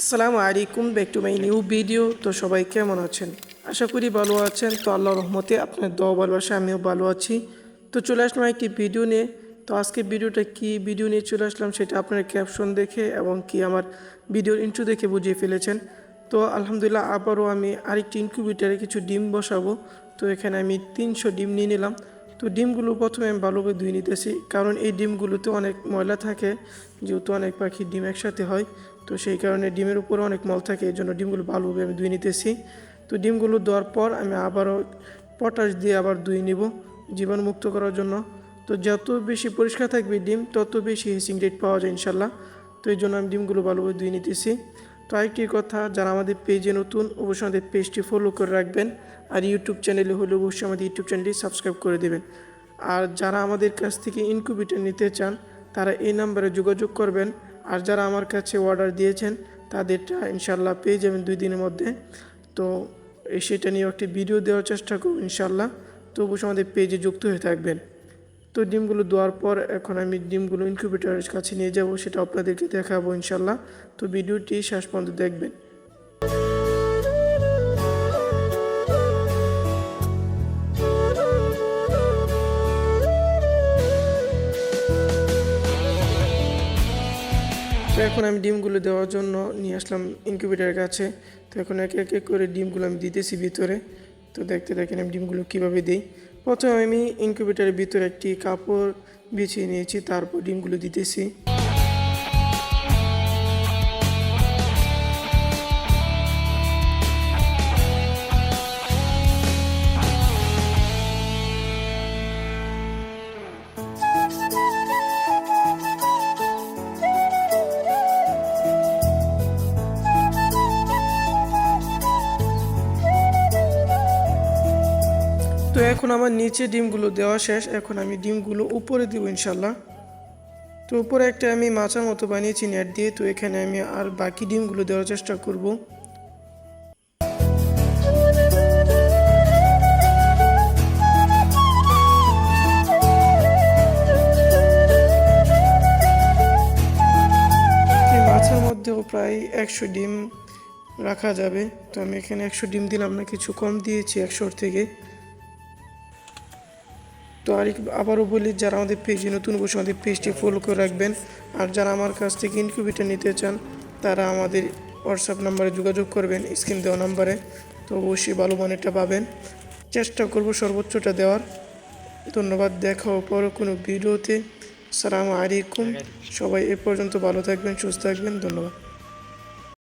আসসালামু আলাইকুম back to my new video তো সবাই কেমন আছেন? আশা করি ভালো আছেন। তো আল্লাহ রহমতে আপনার দোয়া ভালোবাসা, আমিও ভালো আছি। তো চলে আসলাম একটি ভিডিও নিয়ে। তো আজকে ভিডিওটা কি ভিডিও নিয়ে চলে আসলাম সেটা আপনার ক্যাপশন দেখে এবং কি আমার ভিডিওর ইন্ট্রো দেখে বুঝিয়ে ফেলেছেন। তো আলহামদুলিল্লাহ আবারও আমি আরেকটি ইনকিউবেটারে কিছু ডিম বসাবো। তো এখানে আমি তিনশো ডিম নিয়ে নিলাম। তো ডিমগুলো প্রথমে আমি ভালোভাবে ধুয়ে নিতেছি, কারণ এই ডিমগুলোতে অনেক ময়লা থাকে, যেহেতু অনেক পাখি ডিম একসাথে হয়, তো সেই কারণে ডিমের উপরে অনেক মল থাকে, এই জন্য ডিমগুলো ভালোভাবে আমি ধুয়ে নিতেছি। তো ডিমগুলো দেওয়ার পর আমি আবারও পটাশ দিয়ে আবার ধুয়ে নিব জীবাণুমুক্ত করার জন্য। তো যত বেশি পরিষ্কার থাকবে ডিম, তত বেশি হেসিং রেট পাওয়া যায় ইনশাল্লাহ। তো এই জন্য আমি ডিমগুলো ভালোভাবে ধুয়ে নিতেছি। তো কথা? যারা আমাদের পেজে নতুন, অবশ্যই আমাদের পেজটি ফলো করে রাখবেন আর ইউটিউব চ্যানেলে হলে অবশ্যই আমাদের ইউটিউব চ্যানেলটি সাবস্ক্রাইব করে দেবেন। আর যারা আমাদের কাছ থেকে ইনকিউবেটর নিতে চান, তারা এই নাম্বারে যোগাযোগ করবেন। আর যারা আমার কাছে অর্ডার দিয়েছেন, তাদেরটা ইনশাল্লাহ পেয়ে যাবেন দুই দিনের মধ্যে। তো সেটা নিয়েও একটি ভিডিও দেওয়ার চেষ্টা করব ইনশাল্লাহ তো অবশ্যই আমাদের পেজে যুক্ত হয়ে থাকবেন। তো ডিমগুলো দেওয়ার পর এখন আমি ডিমগুলো ইনকিউবেটরের কাছে নিয়ে যাব, সেটা আপনাদেরকে দেখাবো ইনশাল্লাহ তো ভিডিওটি শেষ পর্যন্ত দেখবেন। তো এখন আমি ডিমগুলো দেওয়ার জন্য নিয়ে আসলাম ইনকিউবেটারের কাছে। তো এখন একে একে করে ডিমগুলো আমি দিতেছি ভিতরে। তো দেখতে দেখেন আমি ডিমগুলো কীভাবে দিই। প্রথমে আমি ইনকিউবেটারের ভিতরে একটি কাপড় বিছিয়ে নিয়েছি, তারপর ডিমগুলো দিতেছি। তো এখন আমার নিচে ডিমগুলো দেওয়া শেষ, এখন আমি ডিমগুলো উপরে দিব ইনশাল্লাহ। তো উপরে একটা আমি মাচার মতো বানিয়েছি, নেট দিয়ে, তো এখানে আমি আর বাকি ডিমগুলো দেওয়ার চেষ্টা করব। মাছের মধ্যেও প্রায় একশো ডিম রাখা যাবে, তো আমি এখানে একশো ডিম দিলাম না, কিছু কম দিয়েছি একশোর থেকে। তো আর আবারও বলি, যারা আমাদের পেজে নতুন বসে আমাদের পেজটি ফলো করে রাখবেন। আর যারা আমার কাছ থেকে ইনকিউবেটার নিতে চান, তারা আমাদের হোয়াটসঅ্যাপ নাম্বারে যোগাযোগ করবেন স্ক্রিন দেওয়া নাম্বারে। তো অবশ্যই ভালো মানেরটা পাবেন। চেষ্টা করব সর্বোচ্চটা দেওয়ার। ধন্যবাদ, দেখা পর কোনো ভিডিওতে। সালাম আলাইকুম। সবাই এ পর্যন্ত ভালো থাকবেন, সুস্থ থাকবেন। ধন্যবাদ।